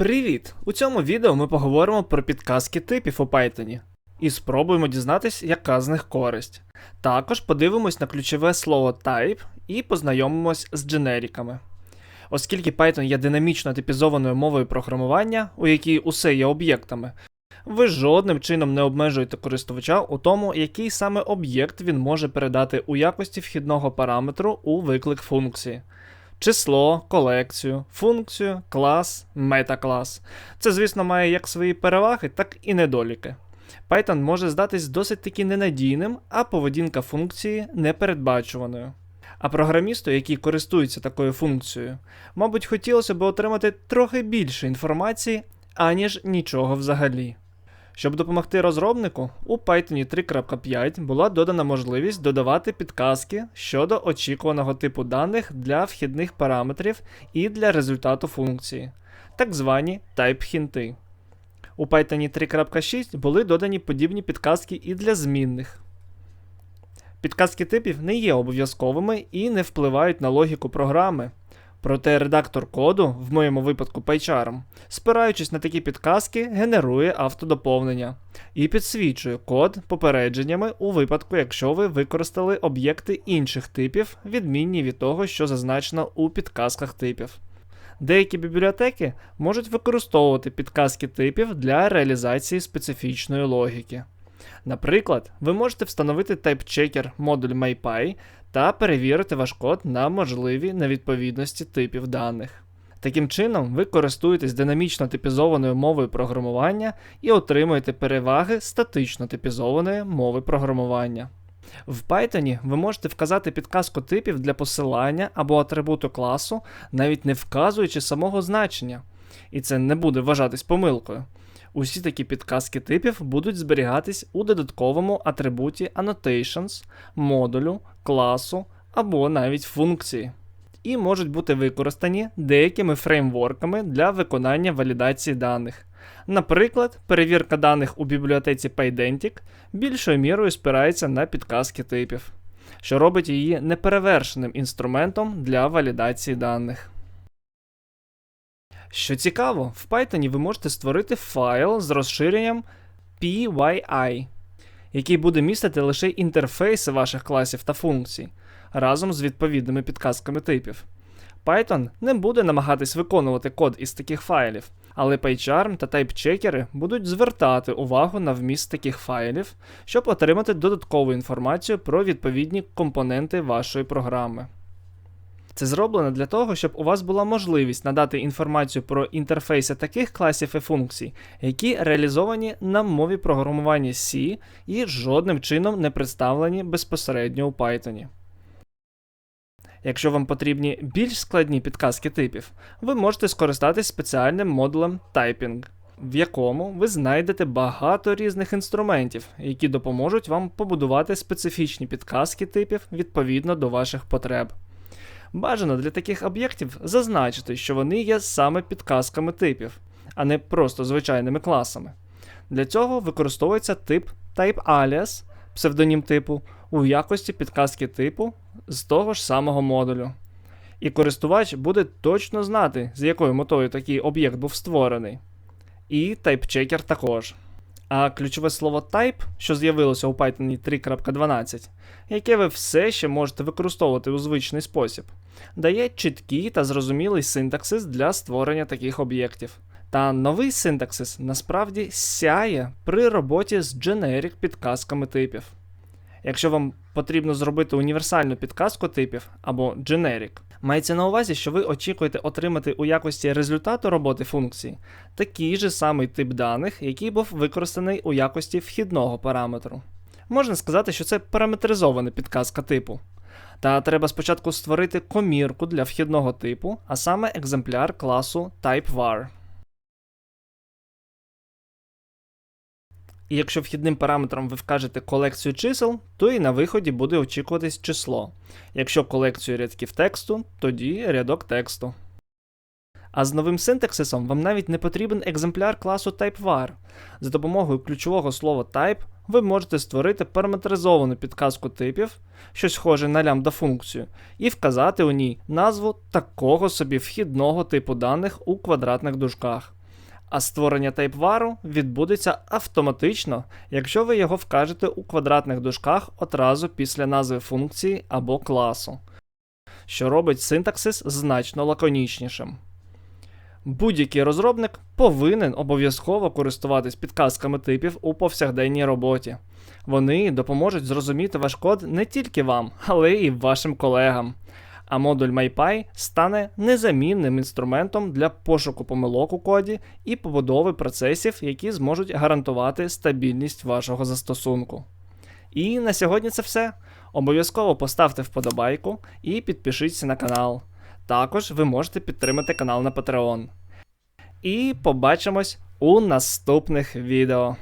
Привіт! У цьому відео ми поговоримо про підказки типів у Python і спробуємо дізнатися, яка з них користь. Також подивимось на ключове слово type і познайомимось з дженериками. Оскільки Python є динамічно типізованою мовою програмування, у якій усе є об'єктами, ви жодним чином не обмежуєте користувача у тому, який саме об'єкт він може передати у якості вхідного параметру у виклик функції. Число, колекцію, функцію, клас, метаклас. Це, звісно, має як свої переваги, так і недоліки. Python може здатись досить таки ненадійним, а поведінка функції непередбачуваною. А програмісту, який користується такою функцією, мабуть, хотілося б отримати трохи більше інформації, аніж нічого взагалі. Щоб допомогти розробнику, у Python 3.5 була додана можливість додавати підказки щодо очікуваного типу даних для вхідних параметрів і для результату функції, так звані type-хінти. У Python 3.6 були додані подібні підказки і для змінних. Підказки типів не є обов'язковими і не впливають на логіку програми. Проте редактор коду, в моєму випадку PyCharm, спираючись на такі підказки, генерує автодоповнення і підсвічує код попередженнями у випадку, якщо ви використали об'єкти інших типів, відмінні від того, що зазначено у підказках типів. Деякі бібліотеки можуть використовувати підказки типів для реалізації специфічної логіки. Наприклад, ви можете встановити TypeChecker модуль MyPy та перевірити ваш код на можливі невідповідності типів даних. Таким чином, ви користуєтесь динамічно типізованою мовою програмування і отримуєте переваги статично типізованої мови програмування. В Python ви можете вказати підказку типів для посилання або атрибуту класу, навіть не вказуючи самого значення, і це не буде вважатись помилкою. Усі такі підказки типів будуть зберігатись у додатковому атрибуті Annotations, модулю, класу або навіть функції, і можуть бути використані деякими фреймворками для виконання валідації даних. Наприклад, перевірка даних у бібліотеці Pydantic більшою мірою спирається на підказки типів, що робить її неперевершеним інструментом для валідації даних. Що цікаво, в Python ви можете створити файл з розширенням PYI, який буде містити лише інтерфейси ваших класів та функцій, разом з відповідними підказками типів. Python не буде намагатись виконувати код із таких файлів, але PyCharm та TypeChecker будуть звертати увагу на вміст таких файлів, щоб отримати додаткову інформацію про відповідні компоненти вашої програми. Це зроблено для того, щоб у вас була можливість надати інформацію про інтерфейси таких класів і функцій, які реалізовані на мові програмування C і жодним чином не представлені безпосередньо у Python. Якщо вам потрібні більш складні підказки типів, ви можете скористатись спеціальним модулем Typing, в якому ви знайдете багато різних інструментів, які допоможуть вам побудувати специфічні підказки типів відповідно до ваших потреб. Бажано для таких об'єктів зазначити, що вони є саме підказками типів, а не просто звичайними класами. Для цього використовується тип TypeAlias, псевдонім типу, у якості підказки типу з того ж самого модулю. І користувач буде точно знати, з якою метою такий об'єкт був створений. І TypeChecker також. А ключове слово type, що з'явилося у Python 3.12, яке ви все ще можете використовувати у звичний спосіб, дає чіткий та зрозумілий синтаксис для створення таких об'єктів. Та новий синтаксис насправді сяє при роботі з generic підказками типів. Якщо вам потрібно зробити універсальну підказку типів або generic, мається на увазі, що ви очікуєте отримати у якості результату роботи функції такий же самий тип даних, який був використаний у якості вхідного параметру. Можна сказати, що це параметризована підказка типу. Та треба спочатку створити комірку для вхідного типу, а саме екземпляр класу TypeVar. І якщо вхідним параметром ви вкажете колекцію чисел, то і на виході буде очікуватись число. Якщо колекцію рядків тексту, тоді рядок тексту. А з новим синтаксисом вам навіть не потрібен екземпляр класу TypeVar. За допомогою ключового слова type ви можете створити параметризовану підказку типів, щось схоже на лямбда функцію, і вказати у ній назву такого собі вхідного типу даних у квадратних дужках. А створення тайпвару відбудеться автоматично, якщо ви його вкажете у квадратних дужках одразу після назви функції або класу, що робить синтаксис значно лаконічнішим. Будь-який розробник повинен обов'язково користуватись підказками типів у повсякденній роботі. Вони допоможуть зрозуміти ваш код не тільки вам, але й вашим колегам. А модуль MyPy стане незамінним інструментом для пошуку помилок у коді і побудови процесів, які зможуть гарантувати стабільність вашого застосунку. І на сьогодні це все. Обов'язково поставте вподобайку і підпишіться на канал. Також ви можете підтримати канал на Patreon. І побачимось у наступних відео.